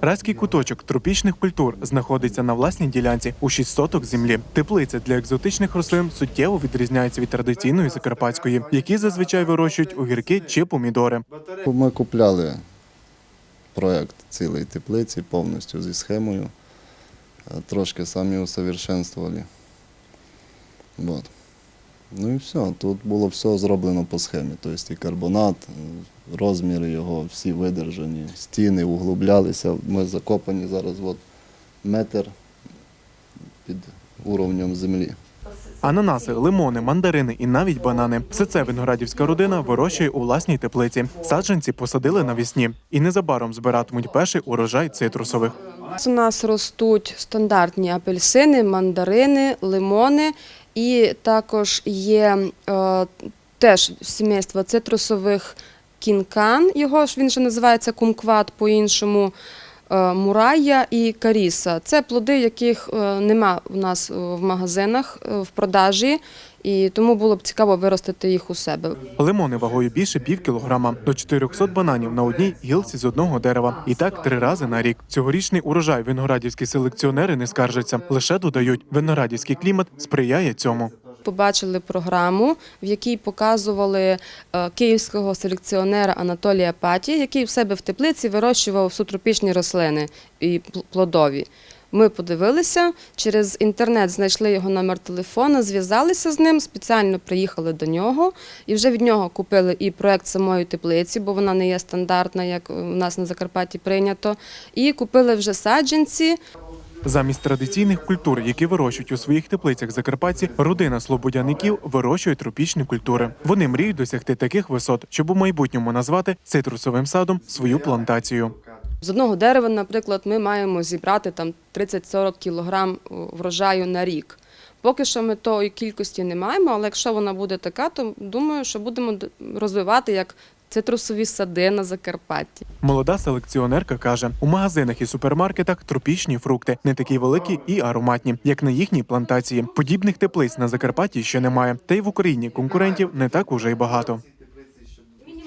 Райський куточок тропічних культур знаходиться на власній ділянці у 6 соток землі. Теплиця для екзотичних рослин суттєво відрізняється від традиційної закарпатської, які зазвичай вирощують огірки чи помідори. Ми купляли проект цілої теплиці повністю зі схемою. Е, Трошки самі усовершенствували. Вот. Ну і все. Тут було все зроблено по схемі. Тобто і карбонат, е, розміри його всі видержані, стіни углублялися. Ми закопані зараз от, метр під уровнем землі. Ананаси, лимони, мандарини і навіть банани. Все це виноградівська родина вирощує у власній теплиці. Саджанці посадили навісні і незабаром збиратимуть перший урожай цитрусових. У нас ростуть стандартні апельсини, мандарини, лимони, і також є е, теж сімейство цитрусових кінкан. Його ж він же називається кумкват по-іншому. Е, Мурая і каріса це плоди, яких е, нема у нас е, в магазинах в продажі, і тому було б цікаво виростити їх у себе. Лимони вагою більше пів кілограма до 400 бананів на одній гілці з одного дерева. І так три рази на рік. Цьогорічний урожай виноградівські селекціонери не скаржаться, лише додають, виноградівський клімат сприяє цьому. Побачили програму, в якій показували е, київського селекціонера Анатолія Паті, який в себе в теплиці вирощував субтропічні рослини і пл- плодові. Ми подивилися, через інтернет знайшли його номер телефона, зв'язалися з ним, спеціально приїхали до нього і вже від нього купили і проект самої теплиці, бо вона не є стандартна, як у нас на Закарпатті прийнято. І купили вже саджанці. Замість традиційних культур, які вирощують у своїх теплицях Закарпатці, родина слободяників вирощує тропічні культури. Вони мріють досягти таких висот, щоб у майбутньому назвати цитрусовим садом свою плантацію. З одного дерева, наприклад, ми маємо зібрати там 30-40 кілограм врожаю на рік. Поки що ми тої кількості не маємо, але якщо вона буде така, то думаю, що будемо розвивати як цитрусові сади на Закарпатті. Молода селекціонерка каже: у магазинах і супермаркетах тропічні фрукти не такі великі і ароматні, як на їхній плантації. Подібних теплиць на Закарпатті ще немає. Та й в Україні конкурентів не так уже й багато.